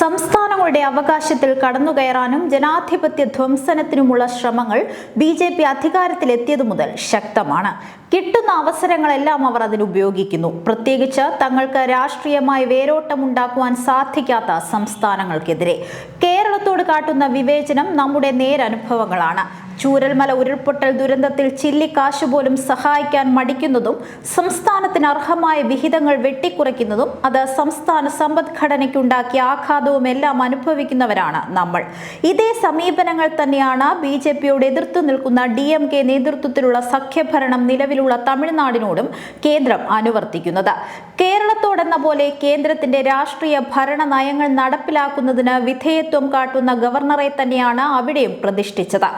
സംസ്ഥാനങ്ങളുടെ അവകാശത്തിൽ കടന്നുകയറാനും ജനാധിപത്യ ധ്വംസനത്തിനുമുള്ള ശ്രമങ്ങൾ ബി ജെ പി അധികാരത്തിലെത്തിയതു മുതൽ ശക്തമാണ്. കിട്ടുന്ന അവസരങ്ങളെല്ലാം അവർ അതിനുപയോഗിക്കുന്നു പ്രത്യേകിച്ച് തങ്ങൾക്ക് രാഷ്ട്രീയമായി വേരോട്ടമുണ്ടാക്കുവാൻ സാധിക്കാത്ത സംസ്ഥാനങ്ങൾക്കെതിരെ. കേരളത്തോട് കാട്ടുന്ന വിവേചനം നമ്മുടെ നേരനുഭവങ്ങളാണ്. ചൂരൽമല ഉരുൾപൊട്ടൽ ദുരന്തത്തിൽ ചില്ലിക്കാശ് പോലും സഹായിക്കാൻ മടിക്കുന്നതും സംസ്ഥാനത്തിന് അർഹമായ വിഹിതങ്ങൾ വെട്ടിക്കുറയ്ക്കുന്നതും അത് സംസ്ഥാന സമ്പദ്ഘടനയ്ക്കുണ്ടാക്കിയ ആഘാതവും എല്ലാം അനുഭവിക്കുന്നവരാണ് നമ്മൾ. ഇതേ സമീപനങ്ങൾ തന്നെയാണ് ബി ജെ പിയോട് എതിർത്തു നിൽക്കുന്ന ഡി എം കെ നേതൃത്വത്തിലുള്ള സഖ്യഭരണം നിലവിലുള്ള തമിഴ്നാടിനോടും കേന്ദ്രം അനുവർത്തിക്കുന്നത്. കേരളത്തോടെന്ന പോലെ കേന്ദ്രത്തിന്റെ രാഷ്ട്രീയ ഭരണ നയങ്ങൾ നടപ്പിലാക്കുന്നതിന് വിധേയത്വം കാട്ടുന്ന ഗവർണറെ തന്നെയാണ് അവിടെയും പ്രതിഷ്ഠിച്ചത്.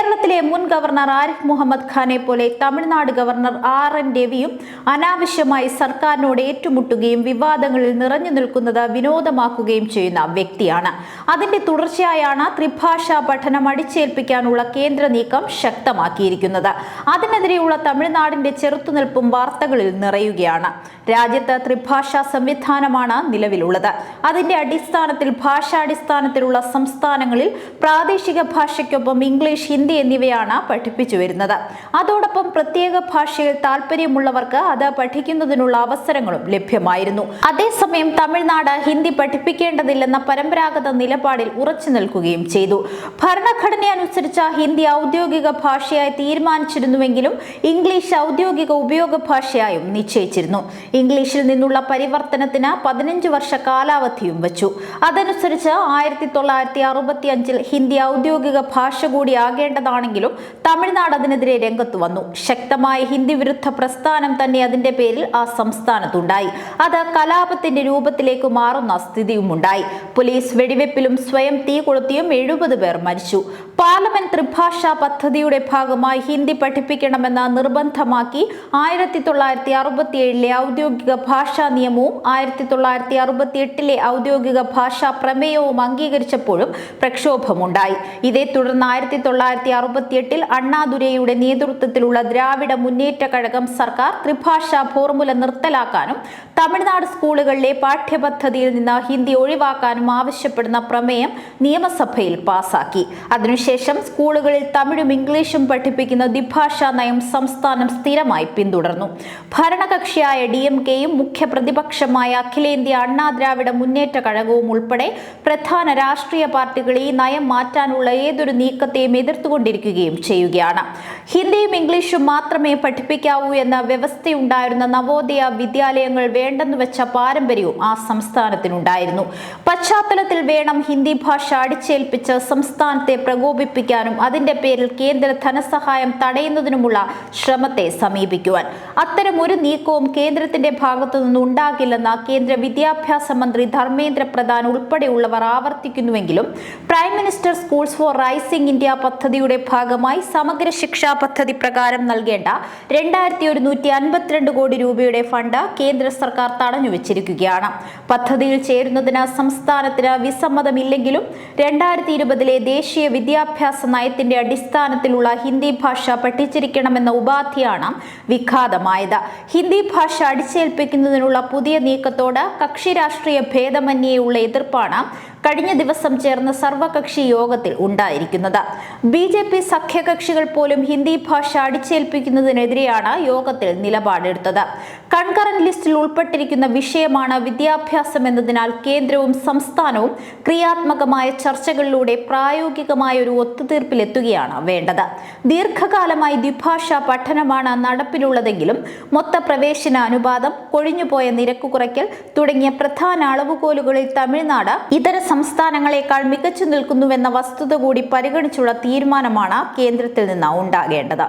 കേരളത്തിലെ മുൻ ഗവർണർ ആരിഫ് മുഹമ്മദ് ഖാനെ പോലെ തമിഴ്നാട് ഗവർണർ ആർ എൻ രവിയും അനാവശ്യമായി സർക്കാരിനോട് ഏറ്റുമുട്ടുകയും വിവാദങ്ങളിൽ നിറഞ്ഞു നിൽക്കുന്നത് വിനോദമാക്കുകയും ചെയ്യുന്ന വ്യക്തിയാണ്. അതിന്റെ തുടർച്ചയായാണ് ത്രിഭാഷാ പഠനം അടിച്ചേൽപ്പിക്കാനുള്ള കേന്ദ്ര നീക്കം ശക്തമാക്കിയിരിക്കുന്നത്. അതിനെതിരെയുള്ള തമിഴ്നാടിന്റെ ചെറുത്തുനിൽപ്പും വാർത്തകളിൽ നിറയുകയാണ്. രാജ്യത്ത് ത്രിഭാഷാ സംവിധാനമാണ് നിലവിലുള്ളത്. അതിന്റെ അടിസ്ഥാനത്തിൽ ഭാഷാടിസ്ഥാനത്തിലുള്ള സംസ്ഥാനങ്ങളിൽ പ്രാദേശിക ഭാഷയ്ക്കൊപ്പം ഇംഗ്ലീഷ് ഹിന്ദി എന്നിവയാണ് പഠിപ്പിച്ചു വരുന്നത്. അതോടൊപ്പം പ്രത്യേക ഭാഷയിൽ താല്പര്യമുള്ളവർക്ക് അത് പഠിക്കുന്നതിനുള്ള അവസരങ്ങളും ലഭ്യമായിരുന്നു. അതേസമയം തമിഴ്നാട് ഹിന്ദി പഠിപ്പിക്കേണ്ടതില്ലെന്ന പരമ്പരാഗത നിലപാടിൽ ഉറച്ചു നിൽക്കുകയും ചെയ്തു. ഭരണഘടന അനുസരിച്ച് ഹിന്ദി ഔദ്യോഗിക ഭാഷയായി തീരുമാനിച്ചിരുന്നുവെങ്കിലും ഇംഗ്ലീഷ് ഔദ്യോഗിക ഉപയോഗ ഭാഷയായും നിശ്ചയിച്ചിരുന്നു. ഇംഗ്ലീഷിൽ നിന്നുള്ള പരിവർത്തനത്തിന് പതിനഞ്ച് വർഷ കാലാവധിയും വച്ചു. അതനുസരിച്ച് ആയിരത്തി തൊള്ളായിരത്തി അറുപത്തി അഞ്ചിൽ ഹിന്ദി ഔദ്യോഗിക ഭാഷ കൂടി ആകേണ്ടതാണെങ്കിലും തമിഴ്നാട് അതിനെതിരെ രംഗത്തു വന്നു. ശക്തമായ ഹിന്ദി വിരുദ്ധ പ്രസ്ഥാനം തന്നെ അതിന്റെ പേരിൽ ആ സംസ്ഥാനത്തുണ്ടായി. അത് കലാപത്തിന്റെ രൂപത്തിലേക്ക് മാറുന്ന സ്ഥിതിയുമുണ്ടായി. പോലീസ് വെടിവെപ്പിലും സ്വയം തീ കൊളുത്തിയും എഴുപത് പേർ മരിച്ചു. പാർലമെന്റ് ത്രിഭാഷാ പദ്ധതിയുടെ ഭാഗമായി ഹിന്ദി പഠിപ്പിക്കണമെന്ന് നിർബന്ധമാക്കി ആയിരത്തി തൊള്ളായിരത്തി അറുപത്തി ഏഴിലെ ഔദ്യോഗിക ഭാഷാ നിയമവും ആയിരത്തി തൊള്ളായിരത്തി അറുപത്തി എട്ടിലെ ഔദ്യോഗിക ഭാഷാ പ്രമേയവും അംഗീകരിച്ചപ്പോഴും പ്രക്ഷോഭമുണ്ടായി. ഇതേ തുടർന്ന് ആയിരത്തി തൊള്ളായിരത്തി അറുപത്തിയെട്ടിൽ അണ്ണാദുരയുടെ നേതൃത്വത്തിലുള്ള ദ്രാവിഡ മുന്നേറ്റ കഴകം സർക്കാർ ത്രിഭാഷാ ഫോർമുല നിർത്തലാക്കാനും തമിഴ്നാട് സ്കൂളുകളിലെ പാഠ്യപദ്ധതിയിൽ നിന്ന് ഹിന്ദി ഒഴിവാക്കാനും ആവശ്യപ്പെടുന്ന പ്രമേയം നിയമസഭയിൽ പാസാക്കി. അതിനുശേഷം സ്കൂളുകളിൽ തമിഴും ഇംഗ്ലീഷും പഠിപ്പിക്കുന്ന ദ്വിഭാഷാ നയം സംസ്ഥാനം സ്ഥിരമായി പിന്തുടർന്നു. ഭരണകക്ഷിയായ ഡി എം കെയും മുഖ്യ പ്രതിപക്ഷമായ അഖിലേന്ത്യ അണ്ണാ ദ്രാവിഡ മുന്നേറ്റ കഴകവും ഉൾപ്പെടെ പ്രധാന രാഷ്ട്രീയ പാർട്ടികൾ ഈ നയം മാറ്റാനുള്ള ഏതൊരു നീക്കത്തെയും എതിർത്തുകൊണ്ടിരിക്കുകയും ചെയ്യുകയാണ്. ഹിന്ദിയും ഇംഗ്ലീഷും മാത്രമേ പഠിപ്പിക്കാവൂ എന്ന വ്യവസ്ഥയുണ്ടായിരുന്ന നവോദയ വിദ്യാലയങ്ങൾ വേണ്ടെന്ന് വെച്ച പാരമ്പര്യവും ആ സംസ്ഥാനത്തിനുണ്ടായിരുന്നു. പശ്ചാത്തലത്തിൽ വേണം ഹിന്ദി ഭാഷ അടിച്ചേൽപ്പിച്ച് സംസ്ഥാനത്തെ പ്രകോപിപ്പിക്കാനും അതിന്റെ പേരിൽ കേന്ദ്ര ധനസഹായം തടയുന്നതിനുമുള്ള ശ്രമത്തെ സമീപിക്കുവാൻ. അത്തരം ഒരു നീക്കവും കേന്ദ്രത്തിന്റെ ഭാഗത്തു നിന്ന് ഉണ്ടാകില്ലെന്ന് കേന്ദ്ര വിദ്യാഭ്യാസ മന്ത്രി ധർമ്മേന്ദ്ര പ്രധാൻ ഉൾപ്പെടെയുള്ളവർ ആവർത്തിക്കുന്നുവെങ്കിലും prime minister schools for rising India പദ്ധതിയുടെ ഭാഗമായി സമഗ്ര ശിക്ഷാ പദ്ധതി പ്രകാരം നൽകേണ്ട രണ്ടായിരത്തി ഒരുന്നൂറ്റി അൻപത്തിരണ്ട് കോടി രൂപയുടെ ഫണ്ട് കേന്ദ്ര സർക്കാർ തടഞ്ഞുവെച്ചിരിക്കുകയാണ്. പദ്ധതിയിൽ ചേരുന്നതിന് സംസ്ഥാനത്തിന് വിസമ്മതമില്ലെങ്കിലും രണ്ടായിരത്തി ഇരുപതിലെ ദേശീയ വിദ്യാഭ്യാസ നയത്തിന്റെ അടിസ്ഥാനത്തിലുള്ള ഹിന്ദി ഭാഷ പഠിച്ചിരിക്കണമെന്ന ഉപാധിയാണ് വിഘാതമായത്. ഹിന്ദി ഭാഷ അടിച്ചേൽപ്പിക്കുന്നതിനുള്ള പുതിയ നീക്കത്തോട് കക്ഷിരാഷ്ട്രീയ ഭേദമന്യേയുള്ള എതിർപ്പാണ് കഴിഞ്ഞ ദിവസം ചേർന്ന സർവകക്ഷി യോഗത്തിൽ ഉണ്ടായിരിക്കുന്നത്. ബി ജെ പി സഖ്യകക്ഷികൾ പോലും ഹിന്ദി ഭാഷ അടിച്ചേൽപ്പിക്കുന്നതിനെതിരെയാണ് യോഗത്തിൽ നിലപാടെടുത്തത്. കൺകറന്റ് ലിസ്റ്റിൽ ഉൾപ്പെട്ടിരിക്കുന്ന വിഷയമാണ് വിദ്യാഭ്യാസം എന്നതിനാൽ കേന്ദ്രവും സംസ്ഥാനവും ക്രിയാത്മകമായ ചർച്ചകളിലൂടെ പ്രായോഗികമായ ഒരു ഒത്തുതീർപ്പിലെത്തുകയാണ് വേണ്ടത്. ദീർഘകാലമായി ദ്വിഭാഷാ പഠനമാണ് നടപ്പിലുള്ളതെങ്കിലും മൊത്ത പ്രവേശന അനുപാതം കൊഴിഞ്ഞുപോയ നിരക്ക് കുറയ്ക്കൽ തുടങ്ങിയ പ്രധാന അളവുകോലുകളിൽ തമിഴ്നാട് ഇതര സംസ്ഥാനങ്ങളെക്കാൾ മികച്ചു നിൽക്കുന്നുവെന്ന വസ്തുത കൂടി പരിഗണിച്ചുള്ള തീരുമാനമാണ് കേന്ദ്രത്തിൽ നിന്ന് ഉണ്ടാകേണ്ടത്.